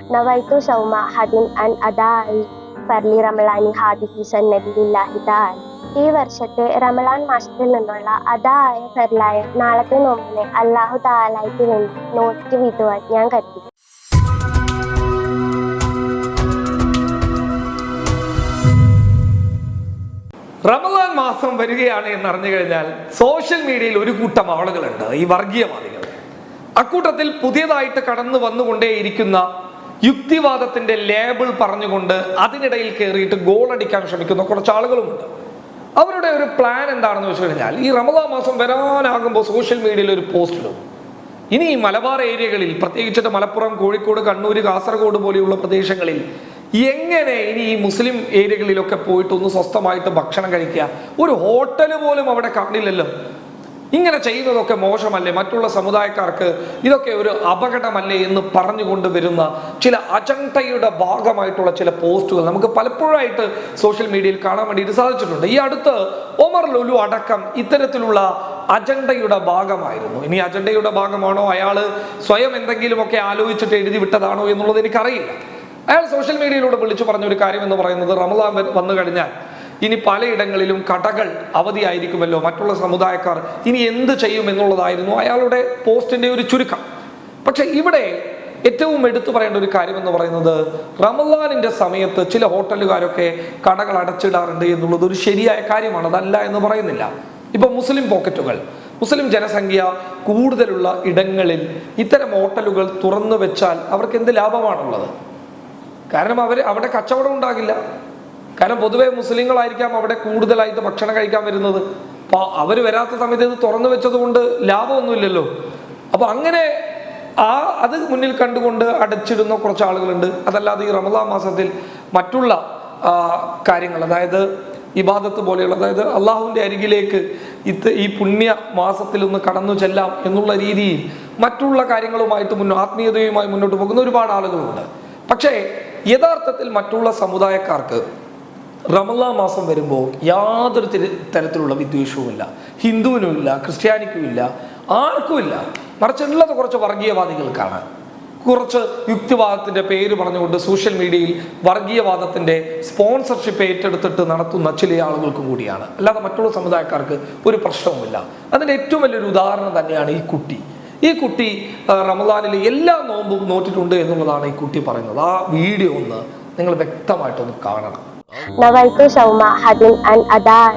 نويت صوم أحد أن أداء ഫർലി റമളാനി ഹാദിഹി സന്നദില്ലാഹി താൻ ഈ വർഷത്തെ റമളാൻ മാസത്തിൽ നിന്നുള്ള അതായ ഫെർലായ നാളത്തെ നോമ്പിനെ അല്ലാഹു താലായ്ക്ക് വേണ്ടി നോറ്റ് വീട്ടുവാൻ ഞാൻ കരുതി റമദാൻ മാസം വരികയാണ് എന്ന് അറിഞ്ഞു കഴിഞ്ഞാൽ സോഷ്യൽ മീഡിയയിൽ ഒരു കൂട്ടം ആളുകളുണ്ട് ഈ വർഗീയവാദികൾ അക്കൂട്ടത്തിൽ പുതിയതായിട്ട് കടന്നു വന്നുകൊണ്ടേയിരിക്കുന്ന യുക്തിവാദത്തിന്റെ ലേബിൾ പറഞ്ഞുകൊണ്ട് അതിനിടയിൽ കയറിയിട്ട് ഗോൾ അടിക്കാൻ ശ്രമിക്കുന്ന കുറച്ച് ആളുകളുമുണ്ട് അവരുടെ ഒരു പ്ലാൻ എന്താണെന്ന് വെച്ച് കഴിഞ്ഞാൽ ഈ റമദാ മാസം വരാനാകുമ്പോൾ സോഷ്യൽ മീഡിയയിൽ ഒരു പോസ്റ്റ് ഇടും. ഇനി ഈ മലബാർ ഏരിയകളിൽ പ്രത്യേകിച്ചിട്ട് മലപ്പുറം കോഴിക്കോട് കണ്ണൂർ കാസർഗോഡ് പോലെയുള്ള പ്രദേശങ്ങളിൽ എങ്ങനെ ഇനി ഈ മുസ്ലിം ഏരിയകളിലൊക്കെ പോയിട്ട് ഒന്ന് സ്വസ്ഥമായിട്ട് ഭക്ഷണം കഴിക്കുക? ഒരു ഹോട്ടൽ പോലും അവിടെ കാണില്ലല്ലോ. ഇങ്ങനെ ചെയ്യുന്നതൊക്കെ മോശമല്ലേ? മറ്റുള്ള സമുദായക്കാർക്ക് ഇതൊക്കെ ഒരു അപകടമല്ലേ എന്ന് പറഞ്ഞുകൊണ്ട് വരുന്ന ചില അജണ്ടയുടെ ഭാഗമായിട്ടുള്ള ചില പോസ്റ്റുകൾ നമുക്ക് പലപ്പോഴായിട്ട് സോഷ്യൽ മീഡിയയിൽ കാണാൻ വേണ്ടിയിട്ട് സാധിച്ചിട്ടുണ്ട്. ഈ അടുത്ത് ഒമർ ലുലു അടക്കം ഇത്തരത്തിലുള്ള അജണ്ടയുടെ ഭാഗമായിരുന്നു. ഇനി അജണ്ടയുടെ ഭാഗമാണോ? അയാൾ സ്വയം എന്തെങ്കിലുമൊക്കെ ആലോചിച്ചിട്ട് എഴുതി വിട്ടതാണോ എന്നുള്ളത് എനിക്കറിയില്ല. അയാൾ സോഷ്യൽ മീഡിയയിലൂടെ വിളിച്ചു പറഞ്ഞ ഒരു കാര്യം എന്ന് പറയുന്നത് റമദാൻ വന്നു കഴിഞ്ഞാൽ ഇനി പലയിടങ്ങളിലും കടകൾ അവധിയായിരിക്കുമല്ലോ. മറ്റുള്ള സമുദായക്കാർ ഇനി എന്ത് ചെയ്യും എന്നുള്ളതായിരുന്നു അയാളുടെ പോസ്റ്റിന്റെ ഒരു ചുരുക്കം. പക്ഷെ ഇവിടെ ഏറ്റവും എടുത്തു പറയേണ്ട ഒരു കാര്യം എന്ന് പറയുന്നത് റമദാനിന്റെ സമയത്ത് ചില ഹോട്ടലുകാരൊക്കെ കടകൾ അടച്ചിടാറുണ്ട് എന്നുള്ളത് ഒരു ശരിയായ കാര്യമാണ്. അതല്ല എന്ന് പറയുന്നില്ല. ഇപ്പൊ മുസ്ലിം പോക്കറ്റുകൾ. മുസ്ലിം ജനസംഖ്യ കൂടുതലുള്ള ഇടങ്ങളിൽ ഇത്തരം ഹോട്ടലുകൾ തുറന്നു വെച്ചാൽ അവർക്ക് എന്ത് ലാഭമാണുള്ളത്? കാരണം അവർ അവിടെ കച്ചവടം ഉണ്ടാകില്ല. കാരണം പൊതുവെ മുസ്ലിങ്ങളായിരിക്കാം അവിടെ കൂടുതലായിട്ട് ഭക്ഷണം കഴിക്കാൻ വരുന്നത്. അപ്പോൾ അവർ വരാത്ത സമയത്ത് ഇത് തുറന്നു വെച്ചതുകൊണ്ട് ലാഭമൊന്നുമില്ലല്ലോ. അപ്പോൾ അങ്ങനെ ആ അത് മുന്നിൽ കണ്ടുകൊണ്ട് അടച്ചിടുന്ന കുറച്ച് ആളുകളുണ്ട്. അതല്ലാതെ ഈ റമദാ മാസത്തിൽ മറ്റുള്ള കാര്യങ്ങൾ അതായത് ഇബാദത്ത് പോലെയുള്ള അതായത് അള്ളാഹുവിന്റെ അരികിലേക്ക് ഇത് ഈ പുണ്യ മാസത്തിൽ ഒന്ന് കടന്നു ചെല്ലാം എന്നുള്ള രീതിയിൽ മറ്റുള്ള കാര്യങ്ങളുമായിട്ട് മുന്നോ ആത്മീയതയുമായി മുന്നോട്ട് പോകുന്ന ഒരുപാട് ആളുകളുണ്ട്. പക്ഷേ യഥാർത്ഥത്തിൽ മറ്റുള്ള സമുദായക്കാർക്ക് റമലാ മാസം വരുമ്പോൾ യാതൊരു തിര- തരത്തിലുള്ള വിദ്വേഷവുമില്ല. ഹിന്ദുവിനുമില്ല ക്രിസ്ത്യാനിക്കുമില്ല ആർക്കുമില്ല. മറിച്ച് ഉള്ളത് കുറച്ച് വർഗീയവാദികൾക്കാണ്. കുറച്ച് യുക്തിവാദത്തിന്റെ പേര് പറഞ്ഞുകൊണ്ട് സോഷ്യൽ മീഡിയയിൽ വർഗീയവാദത്തിന്റെ സ്പോൺസർഷിപ്പ് ഏറ്റെടുത്തിട്ട് നടത്തുന്ന ചില ആളുകൾക്കും കൂടിയാണ്. അല്ലാതെ മറ്റുള്ള സമുദായക്കാർക്ക് ഒരു പ്രശ്നവുമില്ല. അതിന്റെ ഏറ്റവും വലിയൊരു ഉദാഹരണം തന്നെയാണ് ഈ കുട്ടി. ഈ കുട്ടി റമദാനിലെ എല്ലാ നോമ്പും നോട്ടിട്ടുണ്ട് എന്നുള്ളതാണ് ഈ കുട്ടി പറയുന്നത്. ആ വീഡിയോ ഒന്ന് നിങ്ങൾ വ്യക്തമായിട്ടൊന്ന് കാണണം. نويت صوم أحد أن أداء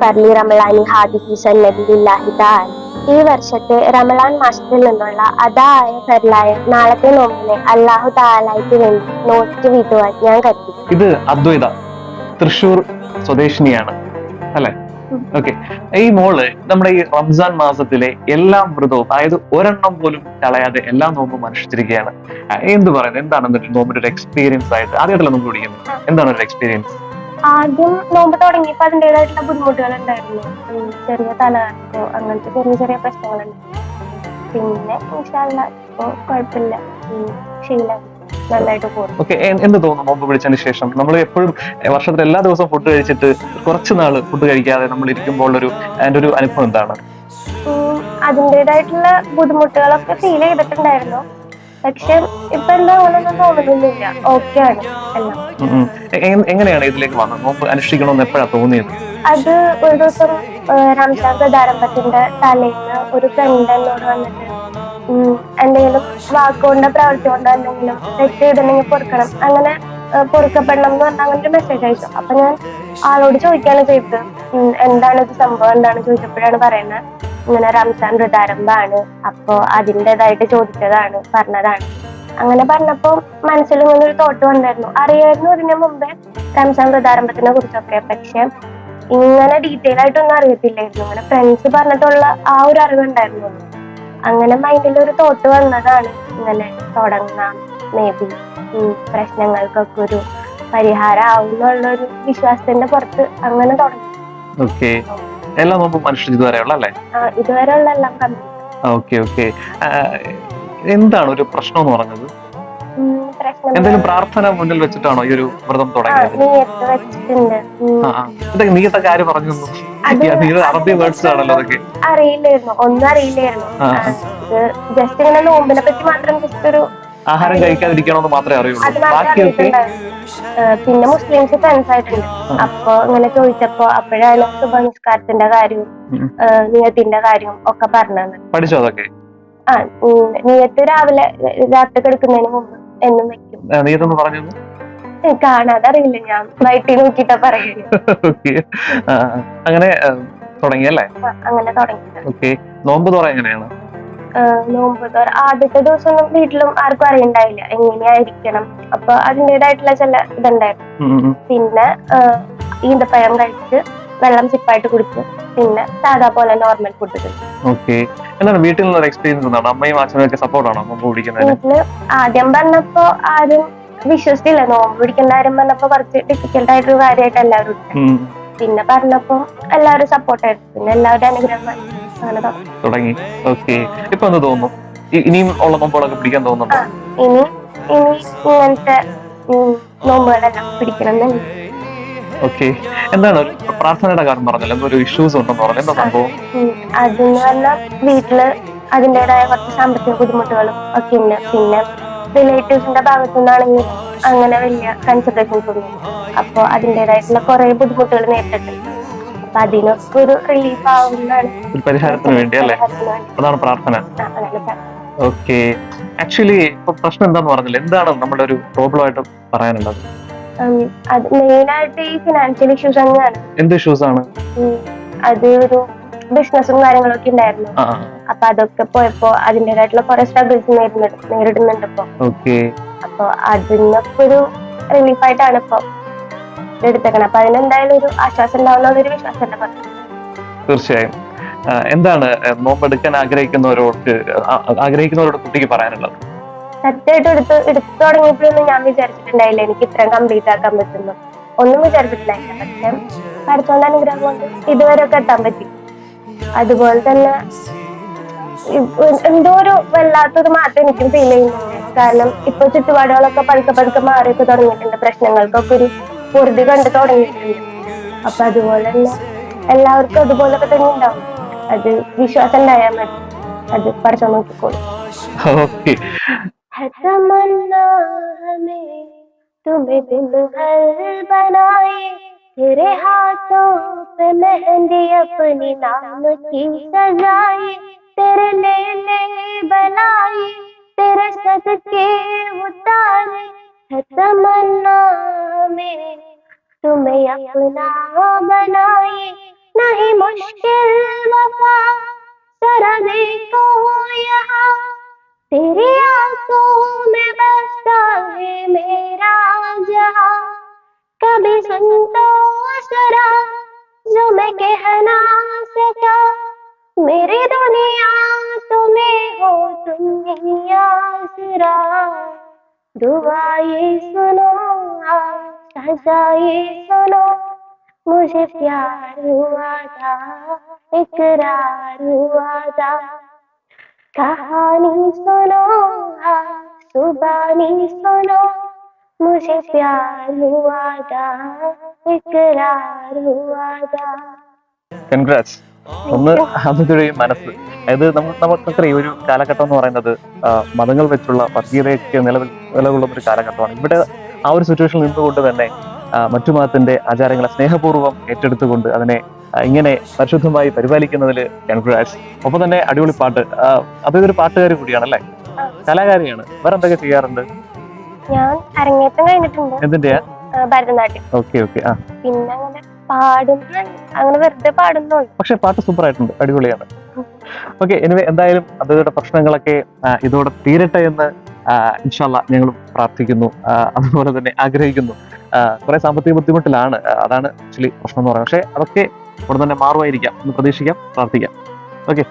ഫർലി റമളാനി ഹാദിഹി സന്നദില്ലാഹി താൻ ഈ വർഷത്തെ റമളാൻ മാസത്തിൽ നിന്നുള്ള അതായ ഫെർലായ നാളത്തെ നോമ്പിനെ അല്ലാഹു താലായ്ക്ക് വേണ്ടി നോറ്റ് വീട്ടുവാൻ ഞാൻ കരുതി ഇത് അദ്വൈത തൃശൂർ സ്വദേശിനിയാണ് അല്ലെ ഓക്കെ ഈ മോൾ നമ്മുടെ ഈ റംസാൻ മാസത്തിലെ എല്ലാ വ്രതവും അതായത് ഒരെണ്ണം പോലും കളയാതെ എല്ലാ നോമ്പും അനുഷ്ഠിച്ചിരിക്കുകയാണ്. എന്ത് പറയുന്നത്? എന്താണ് നോമ്പിന്റെ ഒരു എക്സ്പീരിയൻസ് ആയിട്ട്? ആദ്യമായിട്ടല്ല നോമ്പ് പിടിക്കുന്നത് എന്താണ് ഒരു എക്സ്പീരിയൻസ് ആദ്യം നോമ്പ് തുടങ്ങിയപ്പോ അതിന്റെതായിട്ടുള്ള ബുദ്ധിമുട്ടുകൾ ഉണ്ടായിരുന്നു ചെറിയ തലകറക്കോ അങ്ങനത്തെ ചെറിയ ചെറിയ പ്രശ്നങ്ങളുണ്ട്. പിന്നെ കുഴപ്പമില്ല. ശീലം ഓക്കെ എന്ത് തോന്നുന്നു നോമ്പ് പിടിച്ചതിന് ശേഷം. നമ്മൾ എപ്പോഴും വർഷത്തിൽ എല്ലാ ദിവസവും ഫുഡ് കഴിച്ചിട്ട് കുറച്ച് നാൾ ഫുഡ് കഴിക്കാതെ നമ്മൾ ഇരിക്കുമ്പോൾ ഒരു അതിന്റെ ഒരു അനുഭവം എന്താണ്? അതിന്റെതായിട്ടുള്ള ബുദ്ധിമുട്ടുകളൊക്കെ ഫീൽ ചെയ്തിട്ടുണ്ടായിരുന്നു. പക്ഷെ ഇപ്പൊ എന്താ ഒന്നും തോന്നുന്നില്ല. ഓക്കെ ആണ് എല്ലാം. എങ്ങനെയാണ് ഇതിലേക്ക് വന്നത്? നോമ്പ് അനുഷ്ഠിക്കണമെന്ന് എപ്പോഴാണ് തോന്നിയത്? അത് ഒരു ദിവസം റംസാൻ പ്രധാരംഭത്തിന്റെ തലേന്ന് ഒരു ഫ്രണ്ട് എന്നോട് വന്നിട്ട് എന്തെങ്കിലും വാക്കുകൊണ്ടോ പ്രവർത്തി കൊണ്ടോ എന്തെങ്കിലും തെറ്റ് ചെയ്തിട്ടുണ്ടെങ്കിൽ പൊറുക്കണം. അങ്ങനെ പൊറുക്കപ്പെടണം എന്ന് പറഞ്ഞ അങ്ങനെ ഒരു മെസ്സേജ് അയച്ചു. അപ്പൊ ഞാൻ ആളോട് ചോദിക്കാണ് ചെയ്തത്. എന്താണ് ഇത് സംഭവം? എന്താണ് ചോദിച്ചപ്പോഴാണ് പറയുന്നത്. ഇങ്ങനെ റംസാൻ ഋതാരംഭാണ് അപ്പോ അതിന്റെതായിട്ട് ചോദിച്ചതാണ് പറഞ്ഞതാണ്. അങ്ങനെ പറഞ്ഞപ്പോ മനസ്സിൽ ഇങ്ങനെ ഒരു തോട്ട് വന്നായിരുന്നു അറിയായിരുന്നു ഇതിന് മുമ്പേ റംസാൻ ഋതാരംഭത്തിനെ കുറിച്ചൊക്കെ. പക്ഷെ ഇങ്ങനെ ഡീറ്റെയിൽ ആയിട്ടൊന്നും അറിയത്തില്ലായിരുന്നു. ഇങ്ങനെ ഫ്രണ്ട്സ് പറഞ്ഞിട്ടുള്ള ആ ഒരു അറിവുണ്ടായിരുന്നു. അങ്ങനെ മൈൻഡിൽ ഒരു തോട്ട് വന്നതാണ്. ഇങ്ങനെ തുടങ്ങാം. മേ ബി പ്രശ്നങ്ങൾക്കൊക്കെ ഒരു പരിഹാരം ആവും എന്നുള്ള ഒരു വിശ്വാസത്തിന്റെ പുറത്ത് അങ്ങനെ തുടങ്ങി. ഓക്കെ എല്ലാം നോമ്പും അനുഷ്ഠിച്ചത് വരെയുള്ള അല്ലേ? ഇതുവരെയുള്ള എല്ലാം കംപ്ലീറ്റ്. ഓക്കെ ഓക്കെ എന്താണ് ഒരു പ്രശ്നം എന്ന് പറഞ്ഞത്? എന്തെങ്കിലും പ്രാർത്ഥന മുന്നിൽ വെച്ചിട്ടാണോ ഈ ഒരു വ്രതം തുടങ്ങിയത്? നീയത്തെ. ഇതൊക്കെ കാര്യം പറഞ്ഞു നീ അറബി വേർഡ്സ് ആണല്ലോ അതൊക്കെ. അറിയില്ലായിരുന്നു. ഒന്നും അറിയില്ലായിരുന്നു. ജസ്റ്റ് ഇങ്ങനെ നോമ്പിനെ പറ്റി മാത്രം ജസ്റ്റ് ഒരു ആഹാരം കഴിക്കാതിരിക്കണമെന്ന് മാത്രമേ അറിയുള്ളൂ. ബാക്കിയൊക്കെ പിന്നെ മുസ്ലിംസ് ഫ്രണ്ട്സ് ആയിട്ടുണ്ട്. അപ്പൊ ഇങ്ങനെ ചോദിച്ചപ്പോ അപ്പോഴാണ് സുബനസ്കാരത്തിന്റെ കാര്യവും നിയത്തിന്റെ കാര്യവും ഒക്കെ പറഞ്ഞത്. പഠിച്ചോ അതൊക്കെ? ആ നിയത്ത് രാവിലെ രാത്രി കിടക്കുന്നതിന് മുമ്പ് എന്നും വെക്കും നീ ഇതൊന്ന് പറഞ്ഞു ഏഹ് കാണാതെ അറിയില്ല ഞാൻ. വയറ്റിൽ നോക്കിട്ടാ പറയുന്നത്. അങ്ങനെ തുടങ്ങി അല്ലേ? അങ്ങനെ തുടങ്ങി നോമ്പ് തുറ എങ്ങനെയാണ്? നോമ്പ് തുറ. ആദ്യത്തെ ദിവസമൊന്നും വീട്ടിലും ആർക്കും അറിയണ്ടായില്ല. എങ്ങനെയായിരിക്കണം? അപ്പൊ അതിന്റെതായിട്ടുള്ള ചില ഇതുണ്ടായിരുന്നു. പിന്നെ ഈന്തപ്പഴം കഴിച്ച് വെള്ളം സിപ്പായിട്ട് കുടിച്ച് പിന്നെ സാധാ പോലെ നോർമൽ ഫുഡ് ഓക്കെ എന്താണ് വീട്ടിൽ നിന്നൊരു എക്സ്പീരിയൻസ് എന്താണ്? അമ്മയും അച്ഛനും ഒക്കെ സപ്പോർട്ടാണോ നോമ്പ് പിടിക്കുന്നതിന് വീട്ടിൽ ആദ്യം പറഞ്ഞപ്പോ ആരും വിശ്വസിച്ചില്ല. നോമ്പ് പിടിക്കേണ്ട ആരും പറഞ്ഞപ്പോ കുറച്ച് ഡിഫിക്കൽട്ട് ആയിട്ടൊരു കാര്യമായിട്ട് എല്ലാവരും. പിന്നെ പറഞ്ഞപ്പോ എല്ലാവരും സപ്പോർട്ടായിരുന്നു പിന്നെ എല്ലാവരുടെ അനുഗ്രഹം. അങ്ങനെ തുടങ്ങി. ഓക്കെ ഇപ്പൊ എന്ത് തോന്നുന്നു? ഇനിയും ഉള്ള നോമ്പുകളൊക്കെ പിടിക്കാൻ തോന്നുന്നുണ്ടോ? ഇനി ഇനി ഇങ്ങനത്തെ നോമ്പുകളെല്ലാം പിടിക്കണം എന്നുണ്ട് ഓക്കെ എന്താണ് പ്രാർത്ഥനയുടെ കാര്യം പറഞ്ഞല്ലോ എന്തോ ഒരു ഇഷ്യൂസ് ഉണ്ടെന്ന് പറഞ്ഞു എന്താ സംഭവം? അതെന്ന് പറഞ്ഞാൽ വീട്ടിൽ അതിന്റെതായ കുറച്ച് സാമ്പത്തിക ബുദ്ധിമുട്ടുകളും ഒക്കെ ഉണ്ട്. പിന്നെ റിലേറ്റീവ്സിന്റെ ഭാഗത്തു നിന്നാണെങ്കിൽ അങ്ങനെ വലിയ കൺസിഡറേഷൻസ് ഒന്നും അപ്പൊ അതിന്റെതായിട്ടുള്ള കുറെ ബുദ്ധിമുട്ടുകൾ നേരിട്ടിട്ടുണ്ട്. അപ്പൊ അതിനൊക്കെ ഒരു റിലീഫ് ആവുന്നതാണ്. ഒരു പരിഹാരത്തിന് വേണ്ടി അല്ലേ? അതാണ് പ്രാർത്ഥന. ഓക്കെ ആക്ച്വലി ഇപ്പൊ പ്രശ്നം എന്താന്ന് പറഞ്ഞില്ല? എന്താണ് നമ്മുടെ ഒരു പ്രോബ്ലം ആയിട്ട് പറയാനുള്ളത്? അത് മെയിൻ ആയിട്ട് ഈ ഫിനാൻഷ്യൽ ഇഷ്യൂസ് തന്നെയാണ്. എന്ത് ഇഷ്യൂസ് ആണ്? അത് ഒരു ബിസിനസ്സും കാര്യങ്ങളൊക്കെ ഉണ്ടായിരുന്നു. അപ്പൊ അതൊക്കെ പോയപ്പോ അതിന്റേതായിട്ടുള്ള കുറെ സ്ട്രഗിൾസ് നേരിടുന്നുണ്ട് ഇപ്പൊ അപ്പൊ അതിനൊക്കെ ഒരു റിലീഫായിട്ടാണ് ഇപ്പൊ എടുത്തേക്കണം. അപ്പൊ അതിനെന്തായാലും ഒരു ആശ്വാസം ഉണ്ടാവുന്ന ഒരു വിശ്വാസം തീർച്ചയായും. എന്താണ് നോമ്പെടുക്കാൻ ആഗ്രഹിക്കുന്നവരോട് ആഗ്രഹിക്കുന്നവരോട് കുട്ടിക്ക് പറയാനുള്ളത്? സത്യമായിട്ട് എടുത്ത് എടുത്തു തുടങ്ങിയപ്പോഴൊന്നും ഞാൻ വിചാരിച്ചിട്ടുണ്ടായില്ല. എനിക്ക് ഇത്രയും കംപ്ലീറ്റ് ആക്കാൻ പറ്റുന്നു. ഒന്നും വിചാരിച്ചിട്ടില്ല. പക്ഷെ പഠിച്ചോണ്ട് അനുഗ്രഹം കൊണ്ട് ഇതുവരെയൊക്കെ എത്താൻ പറ്റി. അതുപോലെ തന്നെ എന്തോ ഒരു വല്ലാത്തൊരു മാറ്റം എനിക്കും ഫീൽ ചെയ്യുന്നുണ്ട്. കാരണം ഇപ്പൊ ചുറ്റുപാടുകളൊക്കെ പതുക്കെ പതുക്കെ മാറിയൊക്കെ തുടങ്ങിയിട്ടുണ്ട്. പ്രശ്നങ്ങൾക്കൊക്കെ ഒരു പൊറുതി കണ്ടു തുടങ്ങിയിട്ടുണ്ട്. അപ്പൊ അതുപോലെ തന്നെ എല്ലാവർക്കും അതുപോലൊക്കെ തന്നെ ഉണ്ടാവും. അത് വിശ്വാസം ഉണ്ടായാൽ മതി. അത് പഠിച്ചോ നോക്കിക്കോളൂ. है तमन्ना हमें, तुम्हें दिन भर बनाए। तेरे हाथों पे मेहंदी अपनी नाम की सजाए। तेरे लेने बनाए, तेरे सदके उतारे। है तमन्ना हमें, तुम्हें अपना बनाए। नहीं मुश्किल वफा, जरा देखो यहाँ। तेरी आँखों में बसता है मेरा जहाँ। कभी सुन तो जरा जो मैं कह सका मेरी दुनिया तुम्हें हो तुम आसरा। दुआ ये सुनो सजा ये सुनो। मुझे प्यार हुआ था, इकरार हुआ था। कहानी सुनो सुबानी सुनो मुझे प्यार हुआ था इकरार हुआ था കൺഗ്രാറ്റ്സ് ഒന്ന് അതിന്റെ ഒരു മനസ്സ് അതായത് നമ്മൾ നമുക്കൊക്കെ ഒരു കാലഘട്ടം എന്ന് പറയുന്നത് ആ, മതങ്ങൾ വെച്ചുള്ള വർഗീയതയൊക്കെ നിലവിൽ നിലകൊള്ളുന്ന ഒരു കാലഘട്ടമാണ് ഇവിടെ ആ ഒരു സിറ്റുവേഷനിൽ നിന്നുകൊണ്ട് തന്നെ ആ, മറ്റു മതത്തിന്റെ ആചാരങ്ങളെ സ്നേഹപൂർവ്വം ഏറ്റെടുത്തുകൊണ്ട് അതിനെ ആ, ഇങ്ങനെ പരിശുദ്ധമായി പരിപാലിക്കുന്നതിൽ കൺഗ്രാറ്റ്സ് ഒപ്പം തന്നെ അടിപൊളി പാട്ട്. അതൊരു പാട്ടുകാരി കൂടിയാണല്ലേ? കലാകാരിയാണ്. വേറെ എന്തൊക്കെ ചെയ്യാറുണ്ട്? ഞാൻ അരങ്ങേറ്റം കഴിഞ്ഞിട്ടുണ്ട്. എന്തിന്റെയാ? ഭരതനാട്യം. Okay okay. ആ. പിന്നെ അങ്ങനെ പാടുന്ന അങ്ങനെ വെറുതെ പാടുന്നു പക്ഷെ പാട്ട് സൂപ്പർ ആയിട്ടുണ്ട് അടിപൊളിയാണ്. ഓക്കെ എനിവേ എന്തായാലും അതുകളുടെ പ്രശ്നങ്ങളൊക്കെ ഇതോടെ തീരട്ടെ എന്ന് ഇൻഷാല്ല ഞങ്ങൾ പ്രാർത്ഥിക്കുന്നു. അതുപോലെ തന്നെ ആഗ്രഹിക്കുന്നു. കുറെ സാമ്പത്തിക ബുദ്ധിമുട്ടിലാണ്. അതാണ് ആക്ച്വലി പ്രശ്നം എന്ന് പറയുന്നത്. പക്ഷെ അതൊക്കെ ഉടൻ തന്നെ മാറുമായിരിക്കാം എന്ന് പ്രതീക്ഷിക്കാം പ്രാർത്ഥിക്കാം. ഓക്കെ